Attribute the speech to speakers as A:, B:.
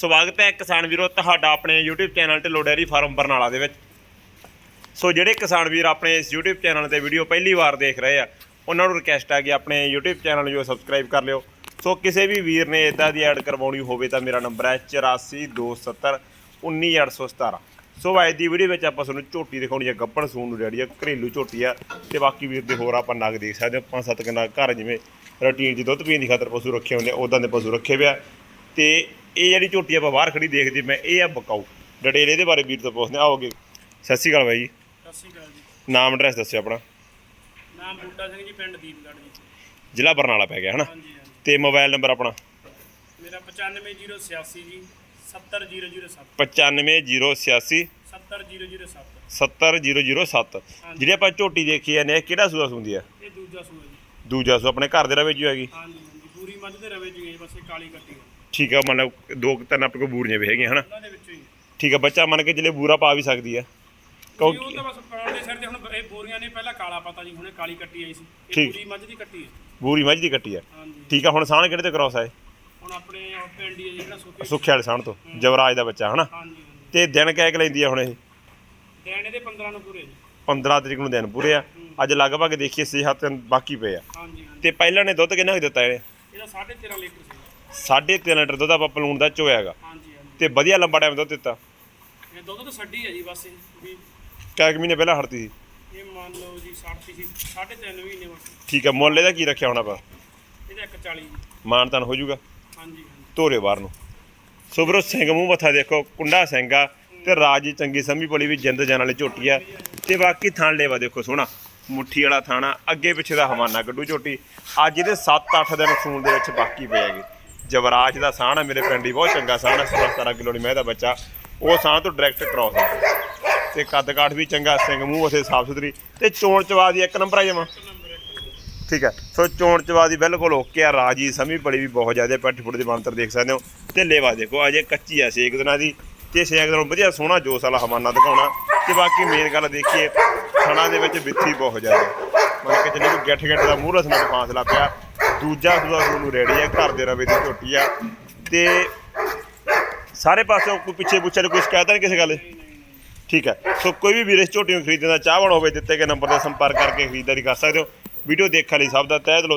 A: ਸਵਾਗਤ ਹੈ ਕਿਸਾਨ ਵੀਰੋ ਤੁਹਾਡਾ ਆਪਣੇ YouTube channel Dhillon dairy farm Barnala ਦੇ ਵਿੱਚ। ਸੋ ਜਿਹੜੇ ਕਿਸਾਨ ਵੀਰ ਆਪਣੇ ਇਸ YouTube ਚੈਨਲ ਤੇ ਵੀਡੀਓ ਪਹਿਲੀ ਵਾਰ ਦੇਖ ਰਹੇ ਆ, ਉਹਨਾਂ ਨੂੰ ਰਿਕਵੈਸਟ ਆ ਕਿ ਆਪਣੇ YouTube ਚੈਨਲ ਨੂੰ ਸਬਸਕ੍ਰਾਈਬ ਕਰ ਲਿਓ। ਸੋ ਕਿਸੇ ਵੀ ਵੀਰ ਨੇ ਇਦਾਂ ਦੀ ਐਡ ਕਰਵਾਉਣੀ ਹੋਵੇ ਤਾਂ ਮੇਰਾ ਨੰਬਰ ਹੈ 8427 19817 ਸੋ ਅੱਜ ਦੀ ਵੀਡੀਓ ਵਿੱਚ ਆਪਾਂ ਤੁਹਾਨੂੰ ਝੋਟੀ ਦਿਖਾਉਣੀ ਹੈ ਗੱਪਣ ਸੂਣ ਨੂੰ ਰੈਡੀ ਆ, ਘਰੇਲੂ ਝੋਟੀ ਆ ਤੇ ਬਾਕੀ ਵੀਰ ਦੇ ਹੋਰ ਆਪਾਂ ਨਗ ਦੇਖ ਸਕਦੇ ਹੋ ਪੰਜ ਸੱਤ ਕਿੰਨਾ ਘਰ ਜਿਵੇਂ ਰੂਟੀਨ 'ਚ ਦੁੱਧ ਪੀਣ ਦੀ ਖਾਤਰ ਪਸ਼ੂ ਰੱਖੇ ਹੁੰਦੇ ਉਦਾਂ ਦੇ ਪਸ਼ੂ ਰੱਖੇ ਪਿਆ ਤੇ ਇਹ ਜਿਹੜੀ ਝੋਟੀ ਆਪਾਂ ਬਾਹਰ ਖੜੀ ਦੇਖਦੇ ਮੈਂ ਇਹ ਆ ਬਕਾਊ। ਡਿਟੇਲ ਇਹਦੇ ਬਾਰੇ ਵੀਰ ਤੋਂ ਪੁੱਛਦੇ। ਆਓਗੇ ਸਤਿ ਸ਼੍ਰੀ ਅਕਾਲ ਬਾਈ ਜੀ।
B: ਸਤਿ ਸ਼੍ਰੀ ਅਕਾਲ ਜੀ।
A: ਨਾਮ ਐਡਰੈਸ ਦੱਸਿਓ ਆਪਣਾ।
B: ਨਾਮ ਬੂਟਾ ਸਿੰਘ ਜੀ ਪਿੰਡ ਦੀਪਗੜ੍ਹ ਜੀ।
A: ਜ਼ਿਲ੍ਹਾ ਬਰਨਾਲਾ ਪੈ ਗਿਆ ਹਨਾ?
B: ਹਾਂਜੀ ਹਾਂਜੀ।
A: ਤੇ ਮੋਬਾਈਲ ਨੰਬਰ ਆਪਣਾ?
B: ਮੇਰਾ 95086 ਜੀ 70007
A: 95086
B: 70007
A: 70007 ਜਿਹੜੀ ਆਪਾਂ ਝੋਟੀ ਦੇਖੀ ਜਾਂਦੇ ਆ ਕਿਹੜਾ ਸੂਆ ਸੁੰਦੀ ਆ?
B: ਇਹ ਦੂਜਾ ਸੂਆ ਜੀ।
A: ਦੂਜਾ ਸੂ ਆਪਣੇ ਘਰ ਦੇ ਰਵੇ ਜੀ ਹੈਗੀ?
B: ਹਾਂਜੀ ਹਾਂਜੀ। ਪੂਰੀ ਮੱਝ ਦੇ ਰਵੇ ਜੀ ਬਸ ਇਹ ਕਾਲੀ ਕੱਟੀ ਹੈ
A: ਠੀਕ ਆ ਮਤਲਬ ਦੋ ਕੁ ਤਿੰਨ ਆਪਣੇ ਕੋਲ ਬੂਰੀਆਂ ਵੀ ਹੈਗੀਆਂ ਹਨਾ?
B: ਉਹਨਾਂ ਦੇ ਵਿੱਚੋਂ ਹੀ
A: ਠੀਕ ਆ ਬੱਚਾ ਮੰਨ ਕੇ ਜਿਹੜੇ ਬੂਰਾ ਪਾ ਵੀ ਸਕਦੀ ਆ।
B: ਉਹ
A: ਕਿਉਂਕਿ
B: ਤਾਂ ਬਸ ਪਾਉਣ ਦੇ ਸਿਰ ਤੇ ਹੁਣ ਇਹ ਬੋਰੀਆਂ ਨੇ ਪਹਿਲਾਂ ਕਾਲਾ ਪਤਾ ਜੀ ਹੁਣੇ ਕਾਲੀ ਕੱਟੀ ਆਈ ਸੀ। ਇਹ
A: ਠੀਕ।
B: ਪੂਰੀ ਮੱਝ ਦੀ ਕੱਟੀ ਹੈ
A: ਬੂਰੀ ਮੱਝ ਦੀ ਕੱਟੀ ਆ।
B: ਹਾਂਜੀ।
A: ਠੀਕ ਆ ਹੁਣ ਸਾਣ ਕਿਹੜੇ ਤੇ ਕ੍ਰਾਸ ਆਏ
B: ਹੁਣ ਆਪਣੇ ਉਹ ਪਿੰਡ ਹੀ ਜਿਹੜਾ ਸੁੱਕੇ
A: ਸੁੱਖੇ ਵਾਲੇ ਸਾਣ ਤੋਂ ਜਵਰਾਜ ਦਾ ਬੱਚਾ ਹਨਾ?
B: ਹਾਂਜੀ ਹਾਂਜੀ।
A: ਤੇ ਦਿਨ ਕਹਿ ਕੇ ਲੈਂਦੀ ਆ ਹੁਣ ਇਹ?
B: ਦੇਣ ਇਹਦੇ 15 ਨੂੰ ਪੂਰੇ ਜੀ।
A: 15 ਤਰੀਕ ਨੂੰ ਦਿਨ ਪੂਰੇ ਆ। ਅੱਜ ਲਗਭਗ ਦੇਖੀਏ 6-7 ਦਿਨ ਬਾਕੀ ਪਏ ਆ।
B: ਹਾਂਜੀ ਹਾਂਜੀ।
A: ਤੇ ਪਹਿਲਾਂ ਨੇ ਦੁੱਧ ਕਿੰਨਾ ਕੁ ਦਿੱਤਾ ਇਹਨੇ?
B: ਇਹਦਾ 13.5 ਲੀਟਰ ਸੀ।
A: 3.5 ਲੀਟਰ ਦੁੱਧ ਆਪਾਂ ਪਲੂਣ ਦਾ ਚੋਇਆਗਾ
B: ਹਾਂਜੀ ਹਾਂਜੀ।
A: ਤੇ ਵਧੀਆ ਲੰਬਾ ਟਾਈਮ ਦੁੱਧ ਦਿੱਤਾ।
B: ਇਹ ਦੁੱਧ ਤਾਂ ਛੱਡੀ ਹੈ ਜੀ ਬਸ ਇਹ ਵੀ
A: ਕੁ ਮਹੀਨੇ ਪਹਿਲਾਂ ਹੜਤੀ ਸੀ।
B: ਇਹ ਮੰਨ ਲਓ ਜੀ 60 ਸੀ 3.5 ਮਹੀਨੇ ਬਸ।
A: ਠੀਕ ਆ ਮੁੱਲ ਇਹਦਾ ਕੀ ਰੱਖਿਆ ਹੁਣ ਆਪਾਂ?
B: ਇਹਦਾ 140
A: ਮਾਨਤਨ ਹੋ ਜਾਊਗਾ।
B: ਹਾਂਜੀ ਹਾਂਜੀ।
A: ਧੋਰੇ ਬਾਹਰ ਨੂੰ। ਸੁਬਰੋ ਸਿੰਘ ਮੂੰਹ ਮੱਥਾ ਦੇਖੋ ਕੁੰਡਾ ਸਿੰਘ ਆ ਤੇ ਰਾਜੀ ਚੰਗੀ ਸੰਮੀ ਪਲੀ ਵੀ ਜਿੰਦ ਜਾਨ ਵਾਲੀ ਝੋਟੀ ਆ। ਤੇ ਬਾਕੀ ਥਾਣ ਲੇਵਾ ਦੇਖੋ ਸੋਹਣਾ। ਮੁੱਠੀ ਵਾਲਾ ਥਾਣਾ ਅੱਗੇ ਪਿੱਛੇ ਦਾ ਹਵਾਨਾ ਗੱਡੂ ਝੋਟੀ। ਅੱਜ ਇਹਦੇ 7-8 ਦਿਨ ਸੂਣ ਦੇ ਵਿੱਚ ਬਾਕੀ ਪਏ ਹੈਗੇ। ਜਵਰਾਜ ਦਾ ਸਾਹ ਆ, ਮੇਰੇ ਪਿੰਡ ਦੀ ਬਹੁਤ ਚੰਗਾ ਸਾਹ ਆ 17 ਕਿਲੋ ਦੀ, ਮੈਂ ਦਾ ਬੱਚਾ। ਉਹ ਸਾਹ ਤੋਂ ਡਾਇਰੈਕਟ ਕ੍ਰਾਸ ਆ। ਤੇ ਕੱਦ ਕਾਠ ਵੀ ਚੰਗਾ, ਸਿੰਘ ਮੂੰਹ ਉਥੇ ਸਾਫ਼ ਸੁਥਰੀ। ਤੇ ਚੋਣ ਚਵਾ ਦੀ ਇੱਕ ਨੰਬਰ ਆ ਜਮਾ। ਠੀਕ ਹੈ ਸੋ ਚੋਣ ਚਵਾ ਦੀ ਬਿਲਕੁਲ ਓਕੇ ਆ, ਰਾਜੀ, ਸਮੀ ਬੜੀ ਵੀ ਬਹੁਤ ਜ਼ਿਆਦਾ ਪੈਠ ਫੁੱਟ ਦੇ ਬੰਤਰ ਦੇਖ ਸਕਦੇ ਹੋ। ਤੇ ਲੇਵਾ ਦੇਖੋ ਅਜੇ ਕੱਚੀ ਆ ਸੇਕ ਦਿਨਾਂ ਦੀ। ਤੇ ਛੇ ਦਿਨਾਂ ਵਧੀਆ ਸੋਹਣਾ ਜੋਸ ਵਾਲਾ ਹਵਾਨਾ ਦਿਖਾਉਣਾ। ਤੇ ਬਾਕੀ ਮੇਨ ਗੱਲ ਦੇਖੀਏ, ਥਣਾ ਦੇ ਵਿੱਚ ਵਿੱਥੀ ਬਹੁਤ ਜ਼ਿਆਦਾ। ਮਤਲਬ ਕਿ ਜਿਹਨੇ ਕੋਈ ਗੱਠ ਗੱਠ ਦਾ ਮੂਹਰਸ ਨਾਲ ਫਾਸਲਾ ਪਿਆ। ਦੂਜਾ ਦੂਆ ਨੂੰ ਰੈਡੀ ਆ, ਘਰ ਦੇ ਰਵੇ ਦੀ ਝੋਟੀ ਆ। ਤੇ ਸਾਰੇ ਪਾਸੇ ਕੋਈ ਪਿੱਛੇ ਪੁੱਛੇ ਕੋਈ ਸ਼ਿਕਾਇਤ ਨਹੀਂ ਕਿਸੇ ਗੱਲ? ਠੀਕ ਹੈ ਸੋ ਕੋਈ ਵੀ ਵੀਰ ਇਸ ਝੋਟੀ ਨੂੰ ਖਰੀਦਣ ਦਾ ਚਾਹਵਾਨ ਹੋਵੇ, ਦਿੱਤੇ ਗਏ ਨੰਬਰ ਤੇ ਸੰਪਰਕ ਕਰਕੇ ਖਰੀਦਦਾਰੀ ਕਰ ਸਕਦੇ ਹੋ। ਵੀਡੀਓ ਦੇਖਣ ਲਈ ਸਭ ਦਾ ਤਹਿ ਦਿਲੋਂ